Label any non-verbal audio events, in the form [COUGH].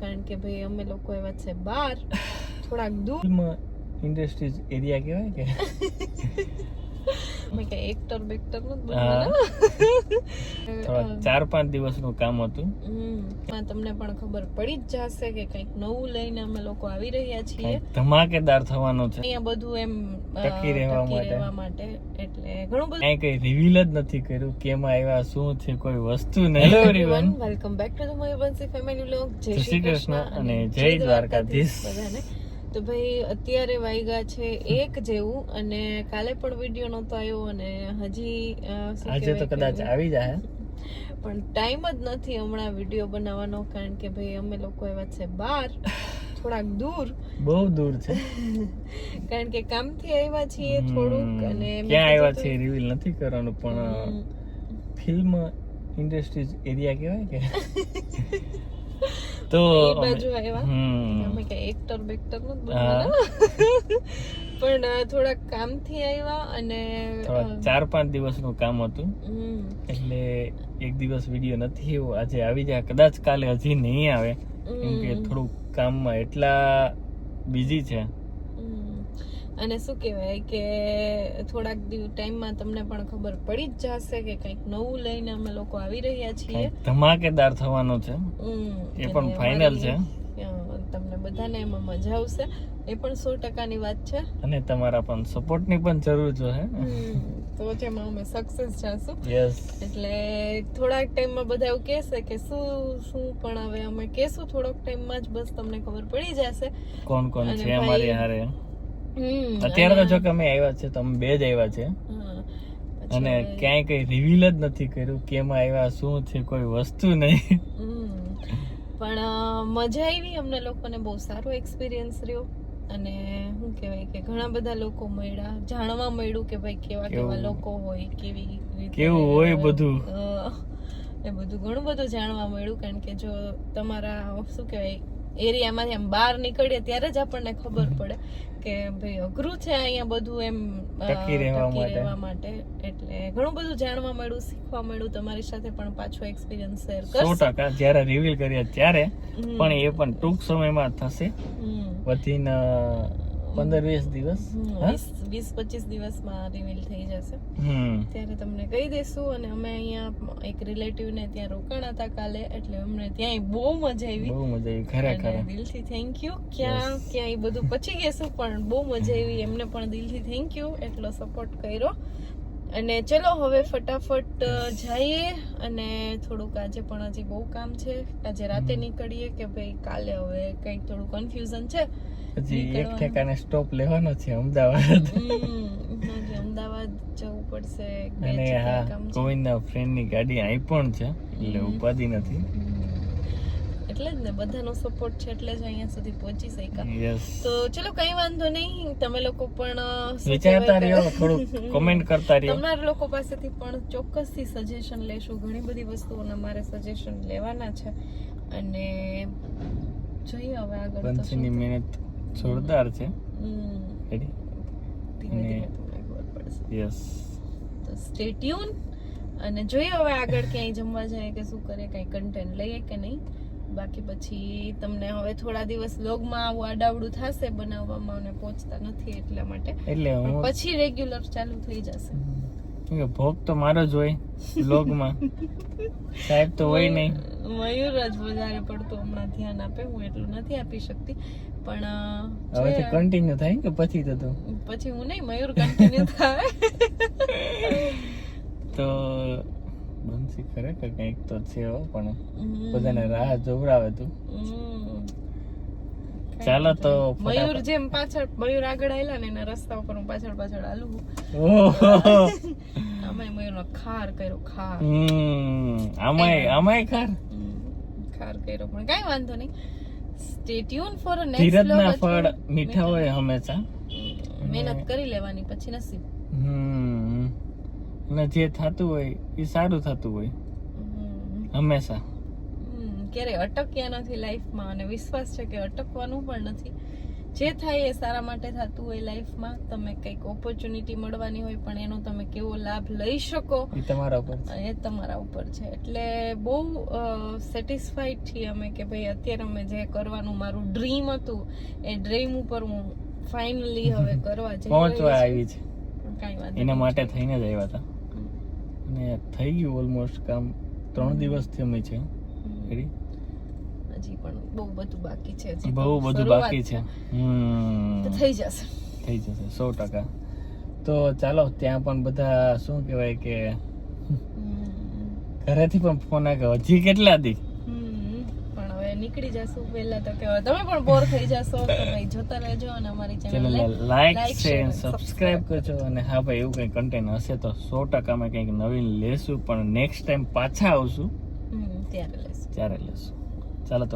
કારણ કે ભાઈ અમે લોકો એવા છે બાર થોડાક દૂર. ઇન્ડસ્ટ્રીઝ એરિયા કહેવાય કે? [LAUGHS] એક્ટર બેક્ટર [LAUGHS] ચાર પાંચ દિવસનું કામ હતું. તમને પણ ખબર પડી જ જશે કે કંઈક નવું લઈને અમે લોકો આવી રહ્યા છીએ. ધમાકેદાર થવાનું છે. અહીંયા બધું એમ ટકી રહેવા માટે. માટે. એટલે ઘણું બધું કાંઈ કઈ રિવીલ જ નથી કર્યું કેમાં આવ્યા શું છે કોઈ વસ્તુ નહીં. Hello everyone welcome back to the Mayurvanshi family vlog Jai Shri Krishna અને જય દ્વારકાધીશ. બધાને. તો ભાઈ અત્યારે વાગ્યા છે એક જેવું અને કાલે પણ વીડિયો નહોતો આવ્યો અને હજી આજે તો કદાચ આવી જાય [LAUGHS] પણ ટાઈમ જ નથી હમણાં વીડિયો બનાવવાનો કારણ કે ભાઈ અમે લોકો એવા છે બાર [LAUGHS] થોડાક દૂર. બહુ દૂર છે. [LAUGHS] કારણ કે કામથી આવ્યા છીએ થોડુંક અને ક્યાં આવ્યા છે રિવીલ નથી કરવાનું પણ ફિલ્મ ઇન્ડસ્ટ્રીઝ એરિયા કહેવાય કે? તો બાજુ આવ્યા. અમે કઈ એક્ટર બેક્ટર નથી. પણ થોડા થોડાક કામથી આવ્યા અને થોડા ચાર પાંચ દિવસનું કામ હતું. એટલે એક દિવસ વીડિયો નથી એવો. આજે આવી જાય. કદાચ કાલે હજી નહીં આવે. કેમ કે થોડું કામમાં એટલા બિઝી છે. અને શું કહેવાય કે થોડાક દિવસ ટાઈમમાં તમને પણ ખબર પડી જ જશે કે કંઈક નવું લઈને અમે લોકો આવી રહ્યા છીએ. ધમાકેદાર થવાનું છે. એ પણ ફાઇનલ છે. તમને બધાને એમાં મજા આવશે. એ પણ સો ટકાની વાત છે. અને તમારા પણ સપોર્ટની પણ જરૂર છે હે. તો જેમાં અમે સક્સેસ યસ એટલે થોડાક ટાઈમમાં બધા એવું કહેશે કે શું શું પણ હવે અમે કહેશું થોડોક ટાઈમમાં જ બસ તમને ખબર પડી જશે. કોણ કોણ છે અમારી હારે? અત્યારે તો જો કે અમે આવ્યા છે તો અમે બે જ આવ્યા છે અને ક્યાંય કઈ રિવીલ જ નથી કર્યું કેમાં આવ્યા શું છે કોઈ વસ્તુ નહીં. પણ મજા આવી અમને લોકોને બહુ સારો એક્સપિરિયન્સ રહ્યો. અને શું કહેવાય કે ઘણા બધા લોકો મળ્યા જાણવા મળ્યું કે ભાઈ કેવા કેવા લોકો હોય કેવી કેવું હોય બધું. એ બધું ઘણું બધું જાણવા મળ્યું. કારણ કે જો તમારા શું કહેવાય એરિયામાંથી આમ બહાર નીકળીએ ત્યારે જ આપણને ખબર પડે કે ભાઈ અઘરું છે અહીંયા બધું એમ ટકી રહેવા માટે. એટલે ઘણું બધું જાણવા મળ્યું શીખવા મળ્યું તમારી સાથે પણ પાછો એક્સપિરિયન્સ શેર કરશું. ટકા. જ્યારે રિવીલ કરીએ ત્યારે પણ એ પણ ટૂંક સમયમાં થશે. હમ. પંદર વીસ દિવસ વીસ પચીસ દિવસમાં રિવીલ થઈ જશે. ત્યારે તમને કહી દઈશું અને અમે અહીંયા એક રિલેટિવ ને ત્યાં રોકાણા હતા કાલે એટલે અમને ત્યાં બહુ મજા આવી. બહુ મજા આવી ખરેખર દિલથી થેન્ક યુ ક્યાં. ક્યાં એ બધું પછી ગયેશું પણ બહુ મજા આવી. એમને પણ દિલથી થેન્ક યુ એટલો સપોર્ટ કર્યો. અને ચલો હવે ફટાફટ જઈએ અને થોડુંક આજે પણ હજી બહુ કામ છે. આજે રાતે નીકળીએ કે ભાઈ કાલે હવે કંઈક થોડું કન્ફ્યુઝન છે. હજી એક ઠેકાને સ્ટોપ લેવાનો છે અમદાવાદ. અમદાવાદ જવું પડશે. અને હા ગોવિંદના ફ્રેન્ડની ગાડી અહીં પણ છે એટલે. ઉપાધિ નથી. એટલે જ ને બધાનો સપોર્ટ છે એટલે જ અહીંયા સુધી પહોંચી શક્યા. તો ચલો કઈ વાંધો નહીં. તમે લોકો પણ વિચારતા રહ્યો થોડું કમેન્ટ [LAUGHS] કરતા રહ્યો. તમારા લોકો પાસેથી પણ ચોક્કસથી સજેશન લેશું. ઘણી બધી વસ્તુઓના મારે સજેશન લેવાના છે. અને જોઈએ હવે આગળ તો મહેનત જોરદાર છે. રેડી ધીમે ધીમે યસ તો સ્ટે ટ્યુન અને જોઈએ હવે આગળ ક્યાંય જમવા જાય કે શું કરે કઈ કન્ટેન્ટ લઈએ કે નહીં. બાકી પછી તમને હવે થોડા દિવસ લોગમાં આવું આડાવડું થશે બનાવવામાં અને પહોંચતા નથી એટલા માટે. એટલે પછી રેગ્યુલર ચાલુ થઈ જશે. ભોગ તો મારો જ હોય બ્લોગમાં સાહેબ તો હોય નહીં. મયુર જ વધારે પડતું હમણાં ધ્યાન આપે હું એટલું નથી આપી શકતી. પણ હવે તો કન્ટિન્યુ થાય કે પછી તો પછી હું નહીં મયુર કન્ટિન્યુ થાય. તો ખરેખર કંઈક તો છે હો પણ બધાને રાહ જોવડાવે તું. ચાલો તો મયુર જેમ પાછળ મયુર આગળ આયલા ને એના રસ્તા ઉપર હું પાછળ પાછળ હાલું ઓહો. [LAUGHS] મયુર નો ખાર કર્યો ખાર. આમાંય આમાંય ખાર? ખાર કર્યો પણ કઈ વાંધો નહીં. સ્ટે ટ્યુન ફોર અ ધીરજના ફળ મીઠા હોય હંમેશા. મહેનત કરી લેવાની પછી નસીબ. હમ. અને જે થતું હોય એ સારું થતું હોય. હંમેશા. ક્યારે અટક્યા નથી લાઈફમાં અને વિશ્વાસ છે કે અટકવાનું પણ નથી. જે થાય એ સારા માટે થતું હોય લાઈફમાં. તમે કંઈક ઓપોર્ચ્યુનિટી મળવાની હોય પણ એનો તમે કેવો લાભ લઈ શકો? એ તમારા ઉપર એ તમારા ઉપર છે. એટલે બહુ સેટિસ્ફાઈડ છીએ અમે કે ભાઈ અત્યારે અમે જે કરવાનું મારું ડ્રીમ હતું એ ડ્રીમ ઉપર હું ફાઇનલી હવે [LAUGHS] કરવા જઈ પહોંચવા આવી છે. કાઈ વાંધો એના માટે થઈને જ આવ્યા હતા. અને થઈ ગયું ઓલમોસ્ટ કામ ત્રણ દિવસથી અમે છે. રેડી હજી પણ બહુ બધું બાકી છે હજી બહુ બધું બાકી છે. હમ. થઈ જશે. થઈ જશે સો ટકા. તો ચાલો ત્યાં પણ બધા શું કહેવાય કે ઘરેથી પણ ફોન આવ્યો હજી કેટલા દી? નીકળી જશું પહેલા તો કે તમે પણ બોર થઈ જશો તો ભાઈ જોતા રહેજો અને અમારી ચેનલ લાઈક શેર સબસ્ક્રાઇબ કરજો. અને હા ભાઈ એવું કંઈ કન્ટેન્ટ હશે તો સો ટકા અમે કંઈક નવીન લેશું પણ નેક્સ્ટ ટાઈમ પાછા આવશું. ત્યારે લેશું. ત્યારે લેશું. ચાલો તો.